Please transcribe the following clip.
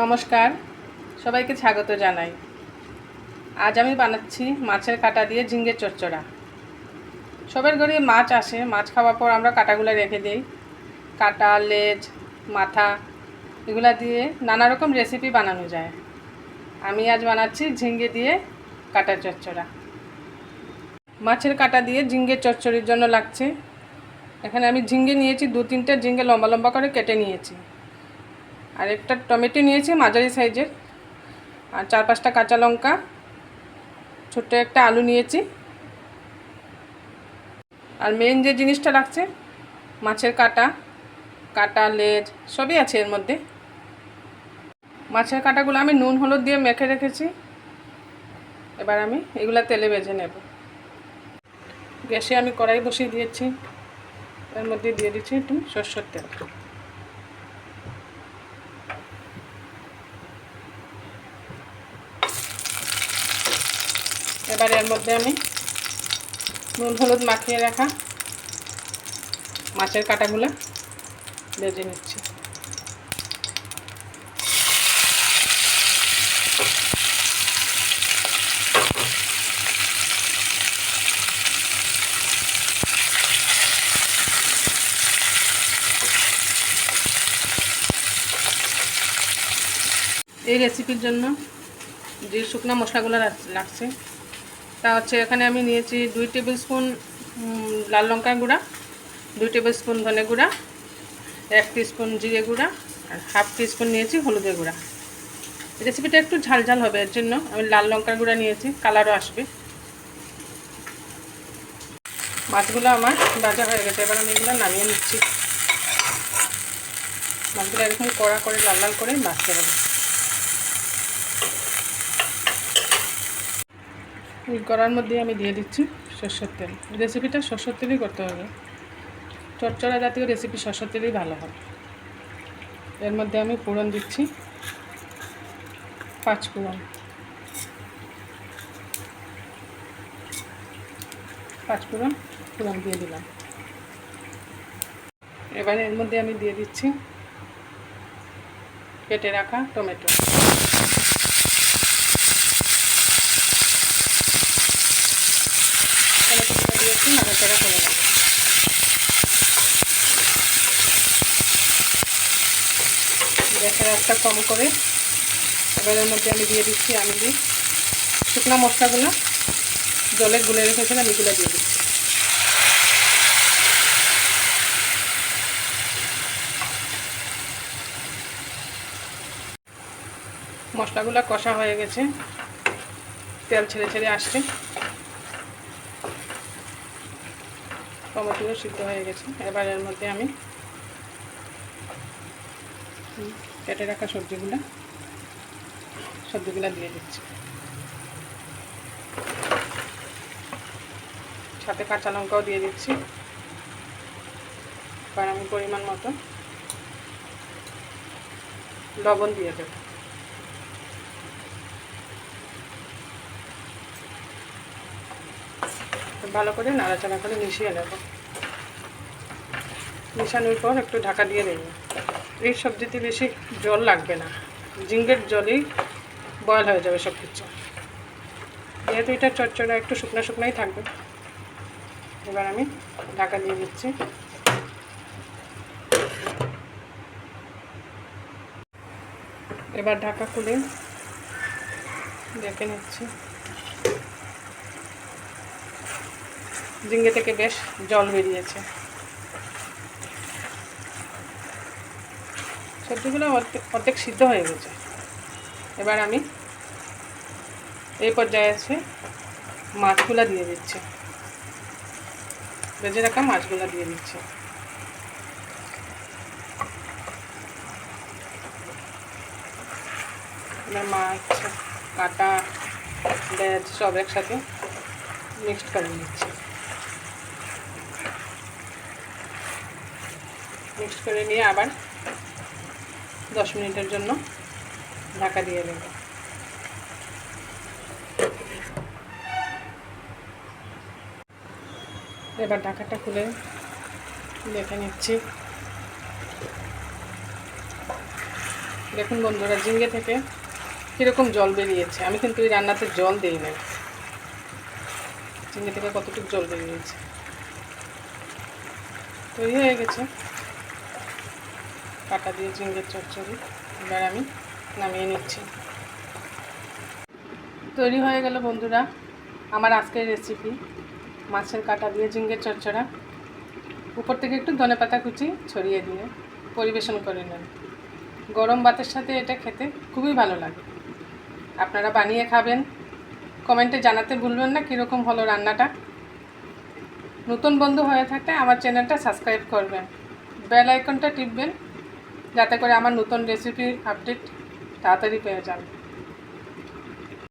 নমস্কার। সবাইকে স্বাগত জানাই। আজ আমি বানাচ্ছি মাছের কাটা দিয়ে ঝিঙ্গের চচ্চড়া। সবার ঘরে মাছ আসে, মাছ খাওয়ার পর আমরা কাটাগুলো রেখে দিই। কাটা, লেজ, মাথা, এগুলা দিয়ে নানা রকম রেসিপি বানানো যায়। আমি আজ বানাচ্ছি ঝিঙ্গে দিয়ে কাটা চচ্চড়া। মাছের কাটা দিয়ে ঝিঙ্গের চচ্চড়ির জন্য লাগছে। এখানে আমি ঝিঙ্গে নিয়েছি দু তিনটে ঝিঙ্গে লম্বা লম্বা করে কেটে নিয়েছি। আর একটা টমেটো নিয়েছি, মাঝারি সাইজের। আর চার পাঁচটা কাঁচা লঙ্কা। ছোট্ট একটা আলু নিয়েছি। আর মেন যে জিনিসটা লাগছে, মাছের কাটা কাটা, লেজ, সবই আছে এর মধ্যে। মাছের কাটাগুলো আমি নুন, হলুদ দিয়ে মেখে রেখেছি। এবার আমি এগুলা তেলে ভেজে নেব। গ্যাসে আমি কড়াই বসিয়ে দিয়েছি। এর মধ্যে দিয়ে দিচ্ছি একটু সর্ষের তেল। এবার এর মধ্যে আমি নুন, হলুদ মাখিয়ে রাখা মাছের কাটাগুলো ভেজে নিচ্ছি। এই রেসিপির জন্য যে শুকনো মশলাগুলো লাগছে তা হচ্ছে এখানে আমি নিয়েছি দুই টেবিল স্পুন লাল লঙ্কা গুঁড়া, দুই টেবিল স্পুন ধনে গুঁড়া, এক স্পুন জিরে গুঁড়া, আর হাফ স্পুন নিয়েছি হলুদের গুঁড়া। রেসিপিটা একটু ঝাল ঝাল হবে, এর জন্য আমি লাল লঙ্কার গুঁড়া নিয়েছি, কালারও আসবে। মাছগুলো আমার ভাজা হয়ে গেছে, এবার আমি এগুলো নামিয়ে নিচ্ছি। মাছগুলো এরকম কড়া করে লাল লাল করে ভাজতে হবে। এই কড়ার মধ্যে আমি দিয়ে দিচ্ছি সর্ষের তেল। রেসিপিটা সর্ষের তেলই করতে হবে। চটচড়া জাতীয় রেসিপি সর্ষের তেলই ভালো হবে এর মধ্যে আমি ফোড়ন দিচ্ছি। পাঁচ ফোড়ন। পাঁচ ফোড়ন ফোড়ন দিয়ে দিলাম। এবার এর মধ্যে আমি দিয়ে দিচ্ছি কেটে রাখা টমেটো টমেটোগুলো দিয়েছি নাড়াচাড়া করে নেব গ্যাসের একটা কম করে। এবার এর মধ্যে আমি দিয়ে দিচ্ছি আমি দিই শুকনো মশলাগুলো, জলে গুলে রেখেছিলাম, এগুলো দিয়ে দিচ্ছি। মশলাগুলো কষা হয়ে গেছে। তেল ছেড়ে ছেড়ে আসছে। টমেটোগুলো সিদ্ধ হয়ে গেছে। এবার এর মধ্যে আমি কেটে রাখা সবজিগুলো সবজিগুলো দিয়ে দিচ্ছি। সাথে কাঁচা লঙ্কাও দিয়ে দিচ্ছি আমি পরিমাণ মতো। লবণ দিয়ে দেবো। ভালো করে নাড়াচাড়া করে মিশিয়ে নেব। মিশানোর পর একটু ঢাকা দিয়ে দেবো। এই সবজিতে বেশি জল লাগবে না। জিঙ্গের জলেই বয়ল হয়ে যাবে সব কিছু যেহেতু এটা চচ্চড়া, একটু শুকনো শুকনোই থাকবে। এবার আমি ঢাকা দিয়ে দিচ্ছি। এবার ঢাকা খুলে দেখে নিচ্ছি। ঝিঙ্গে থেকে বেশ জল বেরিয়েছে। সবজিগুলো অর্ধেক সিদ্ধ হয়ে গেছে। এবার আমি এই পর্যায়ে আছে মাছগুলা দিয়ে দিচ্ছি। বেজে রাখা মাছগুলা দিয়ে দিচ্ছি। মাছ, কাটা লেজ সব একসাথে মিক্সড করে নিচ্ছি। মিক্সড করে নিয়ে আবার দশ মিনিটের জন্য ঢাকা দিয়ে দেব। এবার ঢাকাটা খুলে দেখে নিচ্ছি। দেখুন বন্ধুরা, ঝিঙ্গে থেকে কীরকম জল বেরিয়েছে। আমি কিন্তু এই রান্নাতে জল দিই না ঝিঙ্গে থেকে কতটুকু জল বেরিয়েছে? তৈরি হয়ে গেছে। কাটা দিয়ে ঝিঙ্গের চচ্চড়ি। এবার আমি নামিয়ে নিচ্ছি। তৈরি হয়ে গেল বন্ধুরা আমার আজকের রেসিপি মাছের কাটা দিয়ে ঝিঙ্গের চচ্চড়া। উপর থেকে একটু ধনে পাতা কুচি ছড়িয়ে দিয়ে পরিবেশন করে নেন। গরম ভাতের সাথে এটা খেতে খুবই ভালো লাগে। আপনারা বানিয়ে খাবেন। কমেন্টে জানাতে ভুলবেন না কীরকম হলো রান্নাটা। নতুন বন্ধু হয়ে থাকলে আমার চ্যানেলটা সাবস্ক্রাইব করবেন। বেল আইকনটা টিপবেন। যাতে করে আমার নতুন রেসিপির আপডেট তাড়াতাড়ি পেয়ে যান